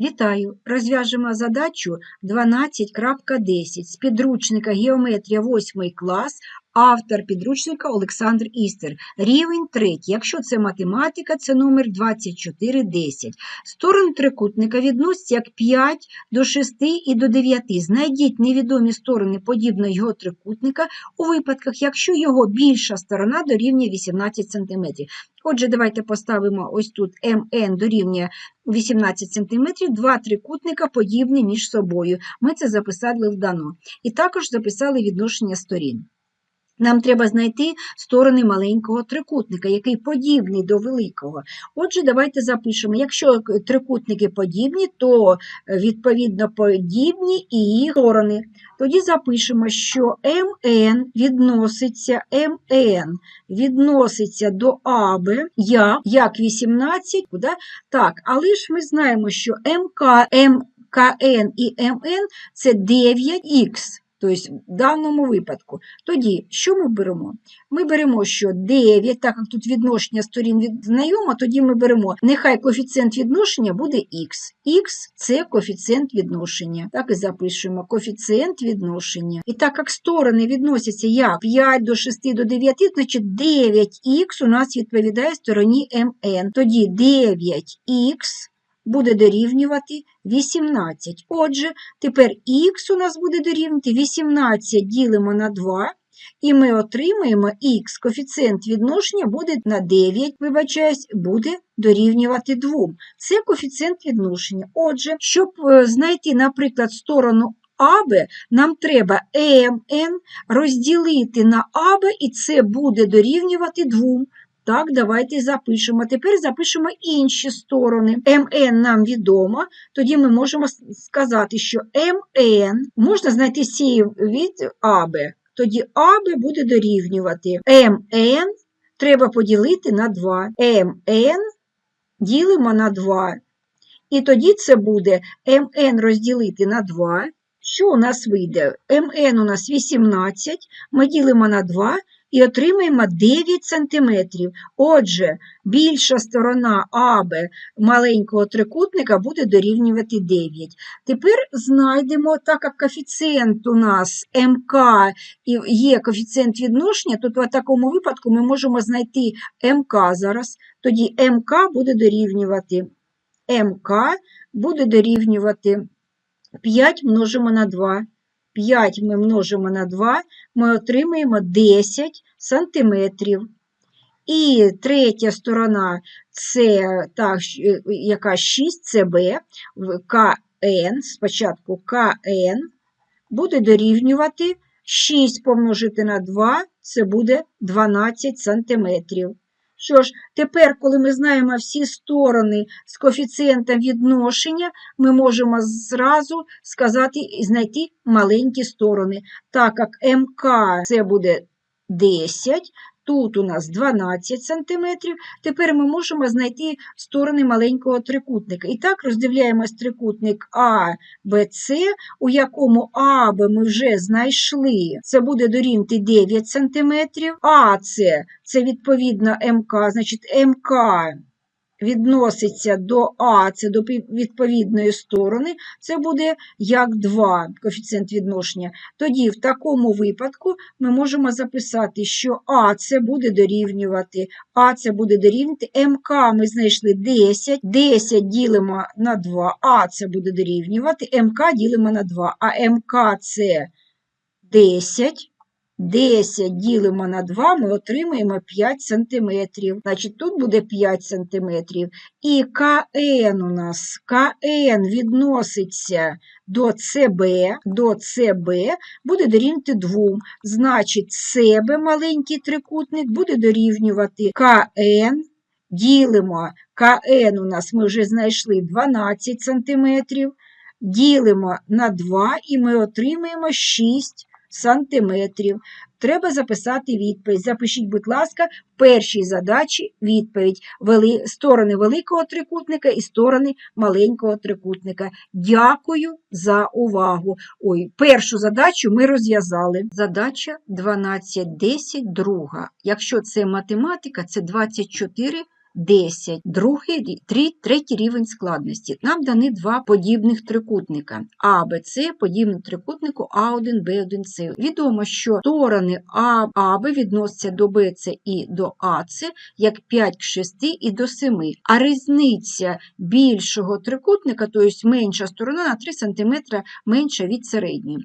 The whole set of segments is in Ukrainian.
Вітаю! Розв'яжемо задачу 12.10 з підручника Геометрія 8 клас, автор підручника Олександр Істер. Рівень 3. Якщо це математика, це номер 2410. Сторони трикутника відносяться як 5 до 6 і до 9. Знайдіть невідомі сторони подібного його трикутника у випадках, якщо його більша сторона дорівнює 18 см. Отже, давайте поставимо ось тут МН дорівнює 18 см, два трикутника подібні між собою. Ми це записали в дано. І також записали відношення сторін. Нам треба знайти сторони маленького трикутника, який подібний до великого. Отже, давайте запишемо. Якщо трикутники подібні, то е, відповідно подібні і їх сторони. Тоді запишемо, що МН відноситься МН відноситься до АБ як, як 18, да? так, але ж ми знаємо, що МК, МКН і МН це 9х. Тобто в даному випадку. Тоді, що ми беремо? Ми беремо, що 9, так як тут відношення сторін від знайомо, тоді ми беремо, нехай коефіцієнт відношення буде х. Х це коефіцієнт відношення. Так і запишемо коефіцієнт відношення. І так як сторони відносяться як 5 до 6 до 9, значить 9х у нас відповідає стороні МН. Тоді 9х буде дорівнювати 18. Отже, тепер х у нас буде дорівнювати 18 ділимо на 2, і ми отримаємо х, коефіцієнт відношення буде на 9, вибачаюсь, буде дорівнювати 2. Це коефіцієнт відношення. Отже, щоб е, знайти, наприклад, сторону АБ, нам треба МН розділити на АБ, і це буде дорівнювати 2. Так, давайте запишемо. Тепер запишемо інші сторони. МН нам відомо, тоді ми можемо сказати, що МН можна знайти сі від АБ. Тоді АБ буде дорівнювати МН треба поділити на 2. МН ділимо на 2. І тоді це буде МН розділити на 2. Що у нас вийде? МН у нас 18, ми ділимо на 2 і отримаємо 9 см. Отже, більша сторона АБ маленького трикутника буде дорівнювати 9. Тепер знайдемо, так як коефіцієнт у нас МК і є коефіцієнт відношення, то в такому випадку ми можемо знайти МК зараз. Тоді МК буде дорівнювати МК буде дорівнювати 5 множимо на 2. 5 ми множимо на 2, ми отримаємо 10 сантиметрів. І третя сторона це так, яка 6 це Б, КН, спочатку КН буде дорівнювати 6 помножити на 2, це буде 12 сантиметрів. Що ж, тепер, коли ми знаємо всі сторони з коефіцієнтом відношення, ми можемо зразу сказати і знайти маленькі сторони. Так як МК це буде 10, тут у нас 12 см, тепер ми можемо знайти сторони маленького трикутника. І так роздивляємось трикутник А, Б, С, у якому АБ ми вже знайшли, це буде дорівнити 9 см, АЦ це відповідно МК, значить МК відноситься до А, це до відповідної сторони, це буде як 2 коефіцієнт відношення. Тоді в такому випадку ми можемо записати, що А це буде дорівнювати, А це буде дорівнювати, МК ми знайшли 10, 10 ділимо на 2, А це буде дорівнювати, МК ділимо на 2, а МК це 10. 10 ділимо на 2, ми отримаємо 5 см. Значить, тут буде 5 см. І КН у нас КН відноситься до СБ, до СБ буде дорівнювати 2. Значить, СБ маленький трикутник буде дорівнювати КН. Ділимо КН у нас ми вже знайшли 12 см. Ділимо на 2 і ми отримаємо 6 сантиметрів. Треба записати відповідь. Запишіть, будь ласка, в першій задачі відповідь Вели... сторони великого трикутника і сторони маленького трикутника. Дякую за увагу. Ой, першу задачу ми розв'язали. Задача 12.10, друга. Якщо це математика, це 24 10. Другий, третій рівень складності. Нам дані два подібних трикутника. А, Б, С подібні трикутнику А1, Б1, С. Відомо, що сторони А, АБ відносяться до БЦ і до АЦ як 5 к 6 і до 7. А різниця більшого трикутника, тобто менша сторона на 3 см менша від середньої.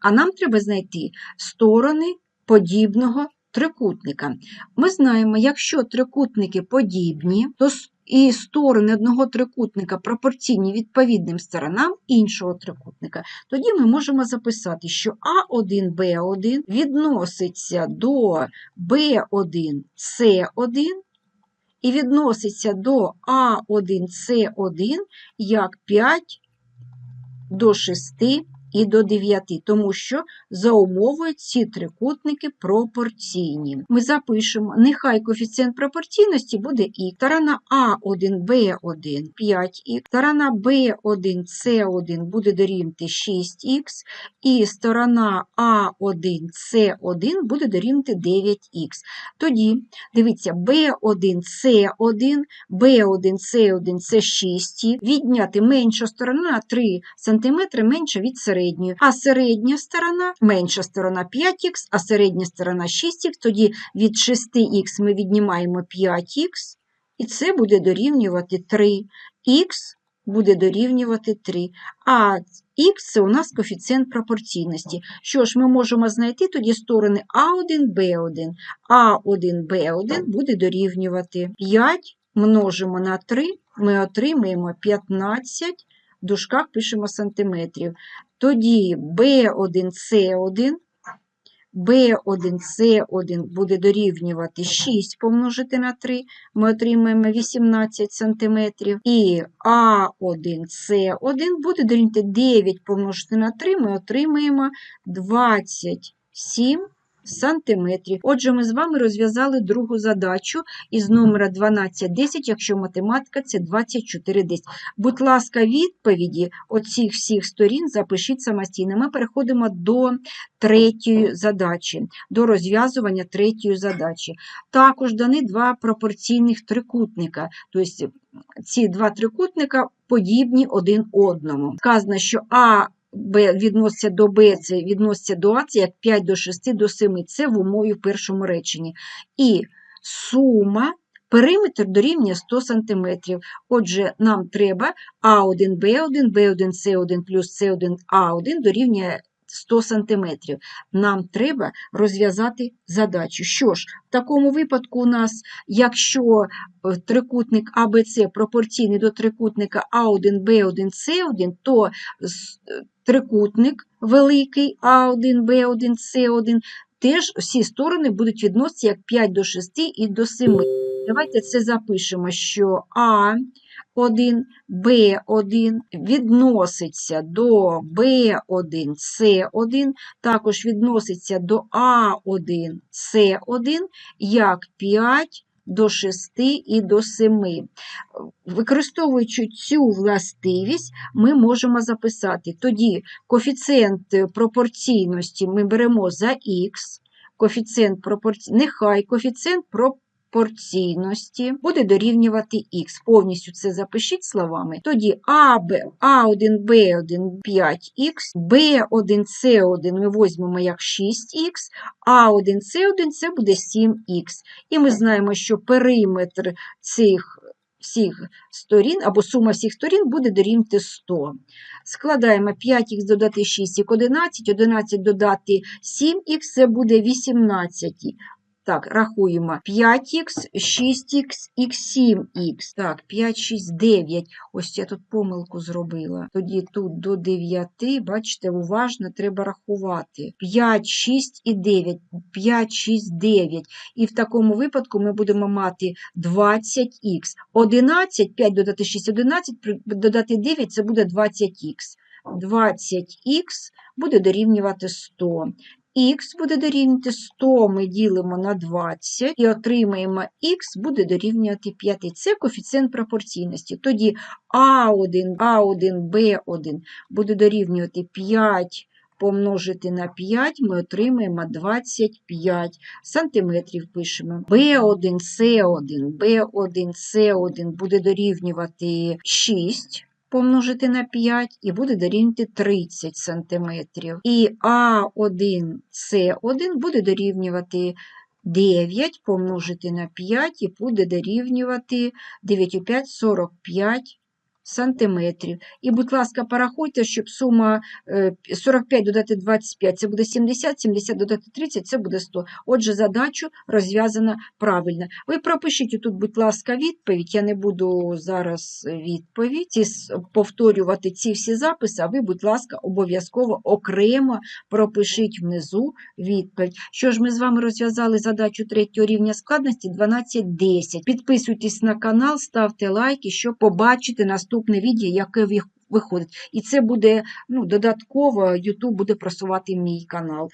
А нам треба знайти сторони подібного трикутника. Ми знаємо, якщо трикутники подібні, то і сторони одного трикутника пропорційні відповідним сторонам іншого трикутника, тоді ми можемо записати, що А1, Б1 відноситься до Б1, С1 і відноситься до А1, С1 як 5 до 6 і до 9, тому що за умовою ці трикутники пропорційні. Ми запишемо, нехай коефіцієнт пропорційності буде і сторона А1, Б1 5х, сторона Б1, С1 буде дорівнювати 6х, і сторона А1, С1 буде дорівнювати 9х. Тоді, дивіться, B1, C1, B1, C1 це 6, відняти менша сторона на 3 см менша від середньої, а середня сторона, менша сторона 5х, а середня сторона 6х, тоді від 6х ми віднімаємо 5х, і це буде дорівнювати 3. Х буде дорівнювати 3. А х це у нас коефіцієнт пропорційності. Що ж, ми можемо знайти тоді сторони А1, Б1. А1, Б1 буде дорівнювати 5 множимо на 3, ми отримаємо 15, в дужках пишемо сантиметрів. Тоді B1, C1, B1, C1 буде дорівнювати 6 помножити на 3, ми отримаємо 18 сантиметрів. І А1, С1 буде дорівнювати 9 помножити на 3, ми отримаємо 27 сантиметрів. Отже, ми з вами розв'язали другу задачу із номера 1210, якщо математика це 2410. Будь ласка, відповіді оцих всіх сторін запишіть самостійно. Ми переходимо до третьої задачі, до розв'язування третьої задачі. Також дані два пропорційних трикутника. Тобто ці два трикутника подібні один одному. Сказано, що А Б відноситься до Б, це відноситься до А, як 5 до 6 до 7. Це в умові в першому реченні. І сума, периметр дорівнює 100 см. Отже, нам треба А1, Б1, Б1, С1 плюс С1, А1 дорівнює 100 см. Нам треба розв'язати задачу. Що ж, в такому випадку у нас, якщо е, трикутник АБЦ пропорційний до трикутника А1, Б1, С1, то е, трикутник великий А1, Б1, С1 теж всі сторони будуть відноситися як 5 до 6 і до 7. Давайте це запишемо, що А1, Б1 відноситься до Б1, С1, також відноситься до А1, С1 як 5 до 6 і до 7. Використовуючи цю властивість, ми можемо записати. Тоді коефіцієнт пропорційності ми беремо за х, коефіцієнт пропорці... нехай коефіцієнт пропорційності буде дорівнювати х. Повністю це запишіть словами. Тоді А, Б, А1, Б1 5х, Б1, С1 ми візьмемо як 6х, А1, С1 це буде 7х. І ми знаємо, що периметр цих всіх сторін або сума всіх сторін буде дорівнювати 100. Складаємо 5х додати 6 як 11, 11 додати 7х це буде 18. Так, рахуємо 5х, 6х, х 7х. Так, 5, 6, 9. Ось я тут помилку зробила. Тоді тут до 9, бачите, уважно треба рахувати. 5, 6 і 9. 5, 6, 9. І в такому випадку ми будемо мати 20х. 11, 5 додати 6, 11, додати 9 це буде 20х. 20х буде дорівнювати 100. Х буде дорівнювати 100, ми ділимо на 20 і отримаємо х буде дорівнювати 5. Це коефіцієнт пропорційності. Тоді А1, А1, Б1 буде дорівнювати 5 помножити на 5, ми отримаємо 25 сантиметрів пишемо. B1, C1, B1, C1 буде дорівнювати 6 помножити на 5 і буде дорівнювати 30 сантиметрів. І А1, С1 буде дорівнювати 9 помножити на 5 і буде дорівнювати 9 у 5 – 45 сантиметрів. І, будь ласка, порахуйте, щоб сума е, 45 додати 25 – це буде 70, 70 додати 30 – це буде 100. Отже, задачу розв'язана правильно. Ви пропишіть тут, будь ласка, відповідь. Я не буду зараз відповідь с- повторювати ці всі записи, а ви, будь ласка, обов'язково окремо пропишіть внизу відповідь. Що ж, ми з вами розв'язали задачу третього рівня складності 12.10. Підписуйтесь на канал, ставте лайки, щоб побачити наступне відео, яке виходить. І це буде ну, додатково, YouTube буде просувати мій канал.